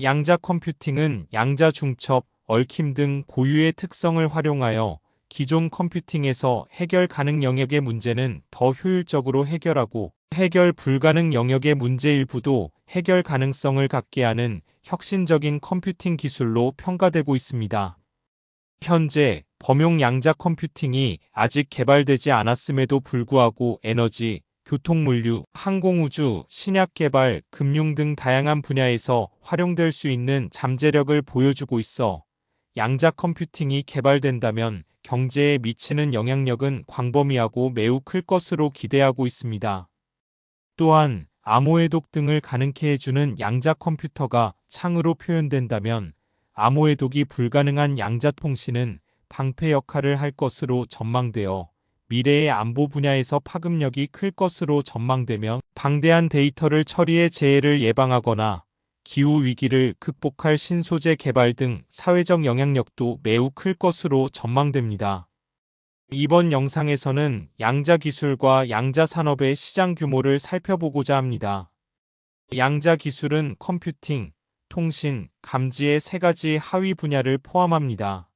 양자 컴퓨팅은 양자 중첩, 얽힘 등 고유의 특성을 활용하여 기존 컴퓨팅에서 해결 가능 영역의 문제는 더 효율적으로 해결하고 해결 불가능 영역의 문제 일부도 해결 가능성을 갖게 하는 혁신적인 컴퓨팅 기술로 평가되고 있습니다. 현재 범용 양자 컴퓨팅이 아직 개발되지 않았음에도 불구하고 에너지, 교통물류, 항공우주, 신약 개발, 금융 등 다양한 분야에서 활용될 수 있는 잠재력을 보여주고 있어 양자 컴퓨팅이 개발된다면 경제에 미치는 영향력은 광범위하고 매우 클 것으로 기대하고 있습니다. 또한 암호해독 등을 가능케 해주는 양자 컴퓨터가 창으로 표현된다면 암호해독이 불가능한 양자 통신은 방패 역할을 할 것으로 전망되어 미래의 안보 분야에서 파급력이 클 것으로 전망되며 방대한 데이터를 처리해 재해를 예방하거나 기후 위기를 극복할 신소재 개발 등 사회적 영향력도 매우 클 것으로 전망됩니다. 이번 영상에서는 양자 기술과 양자 산업의 시장 규모를 살펴보고자 합니다. 양자 기술은 컴퓨팅, 통신, 감지의 세 가지 하위 분야를 포함합니다.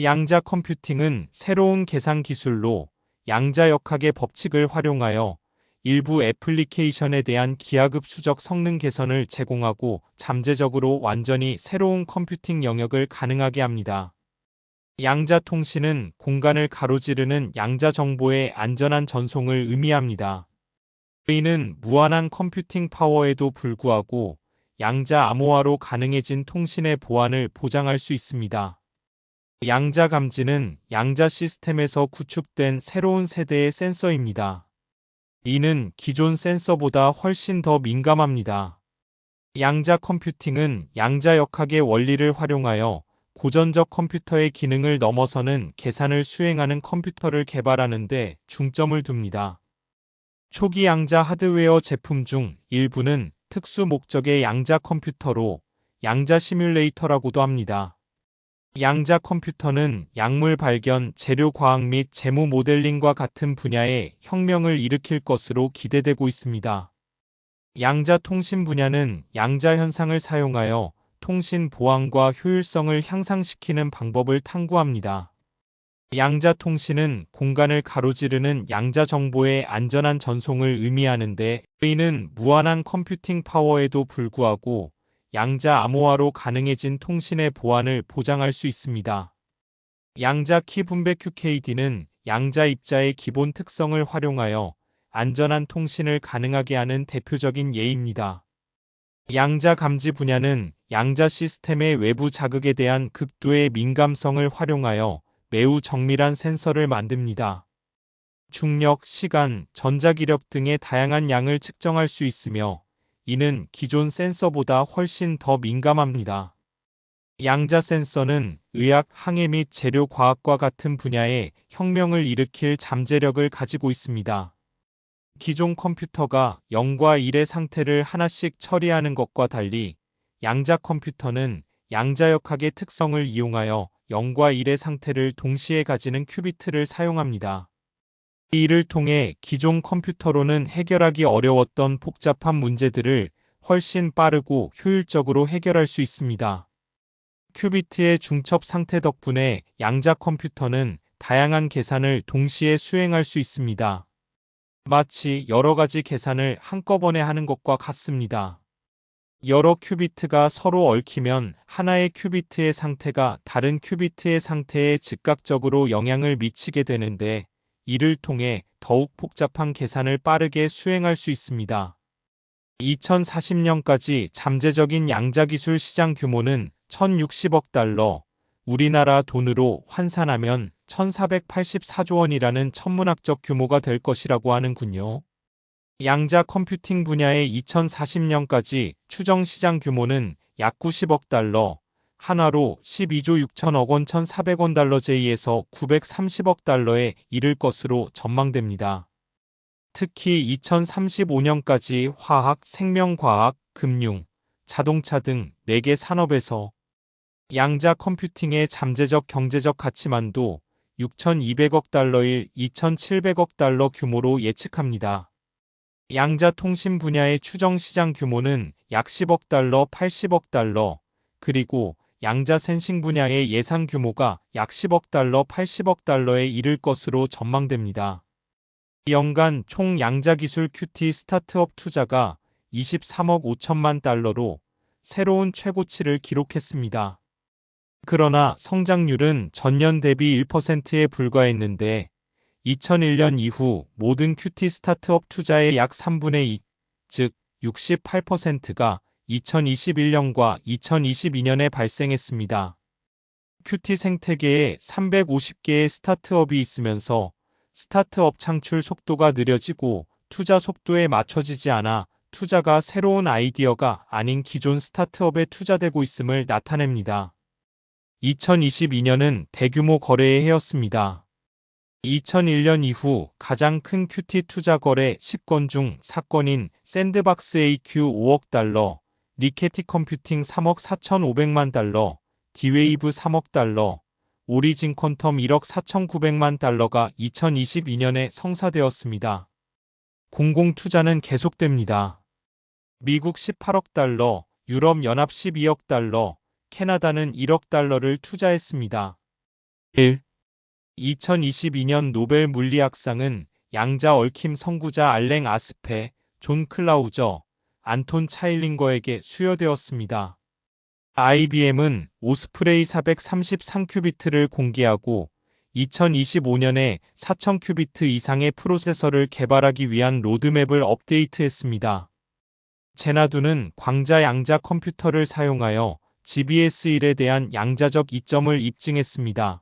양자 컴퓨팅은 새로운 계산 기술로 양자역학의 법칙을 활용하여 일부 애플리케이션에 대한 기하급 수적 성능 개선을 제공하고 잠재적으로 완전히 새로운 컴퓨팅 영역을 가능하게 합니다. 양자 통신은 공간을 가로지르는 양자 정보의 안전한 전송을 의미합니다. 이는 무한한 컴퓨팅 파워에도 불구하고 양자 암호화로 가능해진 통신의 보안을 보장할 수 있습니다. 양자 감지는 양자 시스템에서 구축된 새로운 세대의 센서입니다. 이는 기존 센서보다 훨씬 더 민감합니다. 양자 컴퓨팅은 양자 역학의 원리를 활용하여 고전적 컴퓨터의 기능을 넘어서는 계산을 수행하는 컴퓨터를 개발하는 데 중점을 둡니다. 초기 양자 하드웨어 제품 중 일부는 특수 목적의 양자 컴퓨터로 양자 시뮬레이터라고도 합니다. 양자 컴퓨터는 약물 발견, 재료 과학 및 재무 모델링과 같은 분야에 혁명을 일으킬 것으로 기대되고 있습니다. 양자 통신 분야는 양자 현상을 사용하여 통신 보안과 효율성을 향상시키는 방법을 탐구합니다. 양자 통신은 공간을 가로지르는 양자 정보의 안전한 전송을 의미하는데 이는 무한한 컴퓨팅 파워에도 불구하고 양자 암호화로 가능해진 통신의 보안을 보장할 수 있습니다. 양자 키 분배 QKD는 양자 입자의 기본 특성을 활용하여 안전한 통신을 가능하게 하는 대표적인 예입니다. 양자 감지 분야는 양자 시스템의 외부 자극에 대한 극도의 민감성을 활용하여 매우 정밀한 센서를 만듭니다. 중력, 시간, 전자기력 등의 다양한 양을 측정할 수 있으며 이는 기존 센서보다 훨씬 더 민감합니다. 양자 센서는 의학, 항해 및 재료 과학과 같은 분야에 혁명을 일으킬 잠재력을 가지고 있습니다. 기존 컴퓨터가 0과 1의 상태를 하나씩 처리하는 것과 달리 양자 컴퓨터는 양자역학의 특성을 이용하여 0과 1의 상태를 동시에 가지는 큐비트를 사용합니다. 이를 통해 기존 컴퓨터로는 해결하기 어려웠던 복잡한 문제들을 훨씬 빠르고 효율적으로 해결할 수 있습니다. 큐비트의 중첩 상태 덕분에 양자 컴퓨터는 다양한 계산을 동시에 수행할 수 있습니다. 마치 여러 가지 계산을 한꺼번에 하는 것과 같습니다. 여러 큐비트가 서로 얽히면 하나의 큐비트의 상태가 다른 큐비트의 상태에 즉각적으로 영향을 미치게 되는데 이를 통해 더욱 복잡한 계산을 빠르게 수행할 수 있습니다. 2040년까지 잠재적인 양자기술 시장 규모는 1060억 달러, 우리나라 돈으로 환산하면 1484조 원이라는 천문학적 규모가 될 것이라고 하는군요. 양자 컴퓨팅 분야의 2040년까지 추정 시장 규모는 약 90억 달러, 한화로 12조 6천억 원 1,400원 달러 제이에서 930억 달러에 이를 것으로 전망됩니다. 특히 2035년까지 화학, 생명과학, 금융, 자동차 등 4개 산업에서 양자 컴퓨팅의 잠재적 경제적 가치만도 6,200억 달러일 2,700억 달러 규모로 예측합니다. 양자 통신 분야의 추정 시장 규모는 약 10억 달러, 80억 달러, 그리고 양자 센싱 분야의 예상 규모가 약 10억 달러, 80억 달러에 이를 것으로 전망됩니다. 연간 총 양자 기술 큐티 스타트업 투자가 23억 5천만 달러로 새로운 최고치를 기록했습니다. 그러나 성장률은 전년 대비 1%에 불과했는데 2001년 이후 모든 큐티 스타트업 투자의 약 3분의 2, 즉 68%가 2021년과 2022년에 발생했습니다. 큐티 생태계에 350개의 스타트업이 있으면서 스타트업 창출 속도가 느려지고 투자 속도에 맞춰지지 않아 투자가 새로운 아이디어가 아닌 기존 스타트업에 투자되고 있음을 나타냅니다. 2022년은 대규모 거래의 해였습니다. 2001년 이후 가장 큰 큐티 투자 거래 10건 중 4건인 샌드박스 AQ 5억 달러, 리케티 컴퓨팅 3억 4,500만 달러, 디웨이브 3억 달러, 오리진 퀀텀 1억 4,900만 달러가 2022년에 성사되었습니다. 공공 투자는 계속됩니다. 미국 18억 달러, 유럽 연합 12억 달러, 캐나다는 1억 달러를 투자했습니다. 1. 2022년 노벨 물리학상은 양자 얽힘 선구자 알랭 아스페, 존 클라우저, 안톤 차일링거에게 수여되었습니다. IBM은 오스프레이 433큐비트를 공개하고 2025년에 4000큐비트 이상의 프로세서를 개발하기 위한 로드맵을 업데이트했습니다. 제나두는 광자 양자 컴퓨터를 사용하여 GBS1에 대한 양자적 이점을 입증했습니다.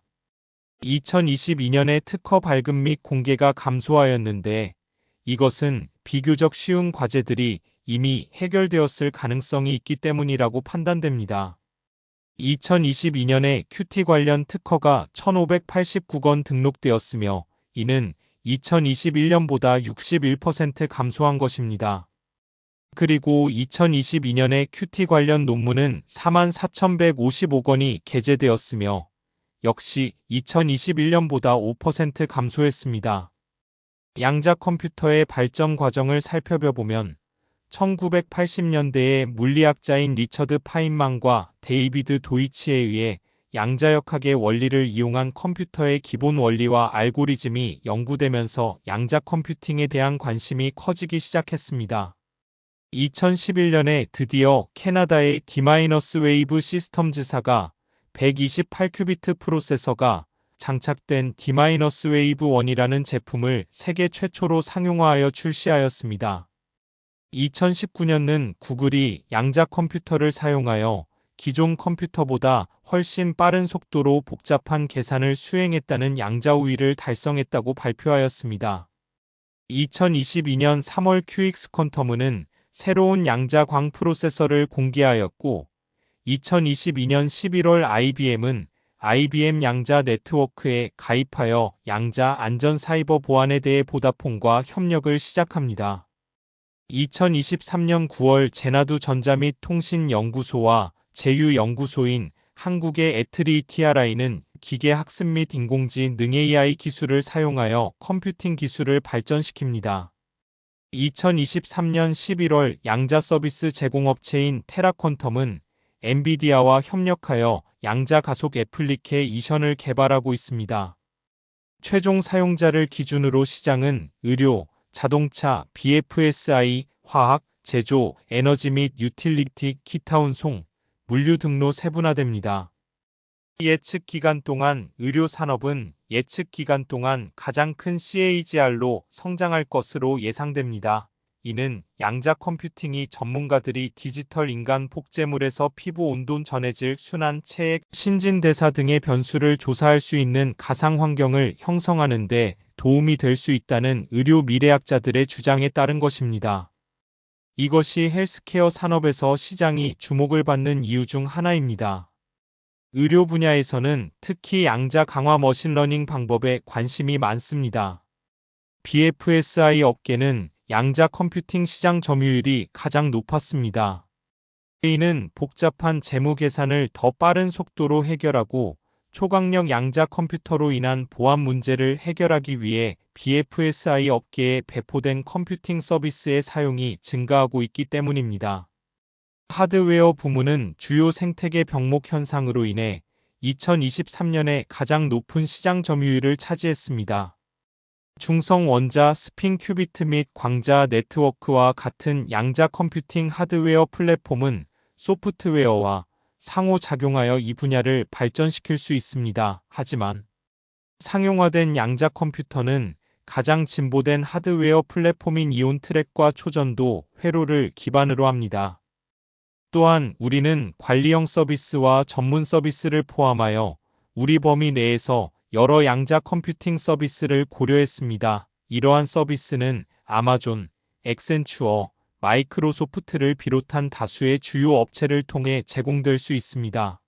2022년에 특허 발급 및 공개가 감소하였는데 이것은 비교적 쉬운 과제들이 이미 해결되었을 가능성이 있기 때문이라고 판단됩니다. 2022년에 큐티 관련 특허가 1589건 등록되었으며 이는 2021년보다 61% 감소한 것입니다. 그리고 2022년에 큐티 관련 논문은 44,155건이 게재되었으며 역시 2021년보다 5% 감소했습니다. 양자 컴퓨터의 발전 과정을 살펴보면 1980년대에 물리학자인 리처드 파인만과 데이비드 도이치에 의해 양자역학의 원리를 이용한 컴퓨터의 기본 원리와 알고리즘이 연구되면서 양자 컴퓨팅에 대한 관심이 커지기 시작했습니다. 2011년에 드디어 캐나다의 디마이너스 웨이브 시스템즈사가 128큐비트 프로세서가 장착된 디마이너스 웨이브 1이라는 제품을 세계 최초로 상용화하여 출시하였습니다. 2019년은 구글이 양자 컴퓨터를 사용하여 기존 컴퓨터보다 훨씬 빠른 속도로 복잡한 계산을 수행했다는 양자 우위를 달성했다고 발표하였습니다. 2022년 3월 QX 퀀텀은 새로운 양자 광 프로세서를 공개하였고 2022년 11월 IBM은 IBM 양자 네트워크에 가입하여 양자 안전 사이버 보안에 대해 보다폰과 협력을 시작합니다. 2023년 9월 제나두 전자 및 통신 연구소와 제휴 연구소인 한국의 에트리 TRI는 기계 학습 및 인공지능 AI 기술을 사용하여 컴퓨팅 기술을 발전시킵니다. 2023년 11월 양자 서비스 제공업체인 테라퀀텀은 엔비디아와 협력하여 양자 가속 애플리케이션을 개발하고 있습니다. 최종 사용자를 기준으로 시장은 의료, 자동차, BFSI, 화학, 제조, 에너지 및 유틸리티, 기타 운 송, 물류 등로 세분화됩니다. 예측 기간 동안 의료 산업은 예측 기간 동안 가장 큰 CAGR로 성장할 것으로 예상됩니다. 이는 양자 컴퓨팅이 전문가들이 디지털 인간 복제물에서 피부 온도 전해질 순환 체액 신진대사 등의 변수를 조사할 수 있는 가상 환경을 형성하는 데 도움이 될 수 있다는 의료 미래학자들의 주장에 따른 것입니다. 이것이 헬스케어 산업에서 시장이 주목을 받는 이유 중 하나입니다. 의료 분야에서는 특히 양자 강화 머신러닝 방법에 관심이 많습니다. BFSI 업계는 양자 컴퓨팅 시장 점유율이 가장 높았습니다. 이는 복잡한 재무 계산을 더 빠른 속도로 해결하고 초강력 양자 컴퓨터로 인한 보안 문제를 해결하기 위해 BFSI 업계에 배포된 컴퓨팅 서비스의 사용이 증가하고 있기 때문입니다. 하드웨어 부문은 주요 생태계 병목 현상으로 인해 2023년에 가장 높은 시장 점유율을 차지했습니다. 중성 원자 스핀 큐비트 및 광자 네트워크와 같은 양자 컴퓨팅 하드웨어 플랫폼은 소프트웨어와 상호작용하여 이 분야를 발전시킬 수 있습니다. 하지만 상용화된 양자 컴퓨터는 가장 진보된 하드웨어 플랫폼인 이온 트랙과 초전도 회로를 기반으로 합니다. 또한 우리는 관리형 서비스와 전문 서비스를 포함하여 우리 범위 내에서 여러 양자 컴퓨팅 서비스를 고려했습니다. 이러한 서비스는 아마존, 엑센추어, 마이크로소프트를 비롯한 다수의 주요 업체를 통해 제공될 수 있습니다.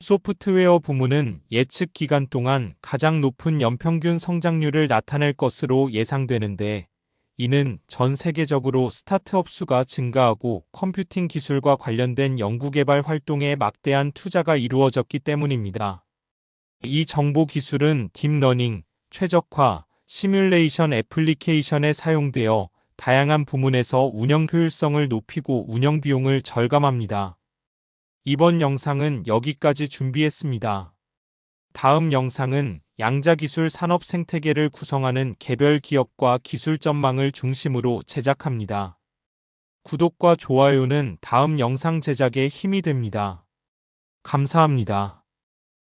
소프트웨어 부문은 예측 기간 동안 가장 높은 연평균 성장률을 나타낼 것으로 예상되는데 이는 전 세계적으로 스타트업 수가 증가하고 컴퓨팅 기술과 관련된 연구개발 활동에 막대한 투자가 이루어졌기 때문입니다. 이 정보 기술은 딥러닝, 최적화, 시뮬레이션 애플리케이션에 사용되어 다양한 부문에서 운영 효율성을 높이고 운영 비용을 절감합니다. 이번 영상은 여기까지 준비했습니다. 다음 영상은 양자기술 산업 생태계를 구성하는 개별 기업과 기술 전망을 중심으로 제작합니다. 구독과 좋아요는 다음 영상 제작에 힘이 됩니다. 감사합니다.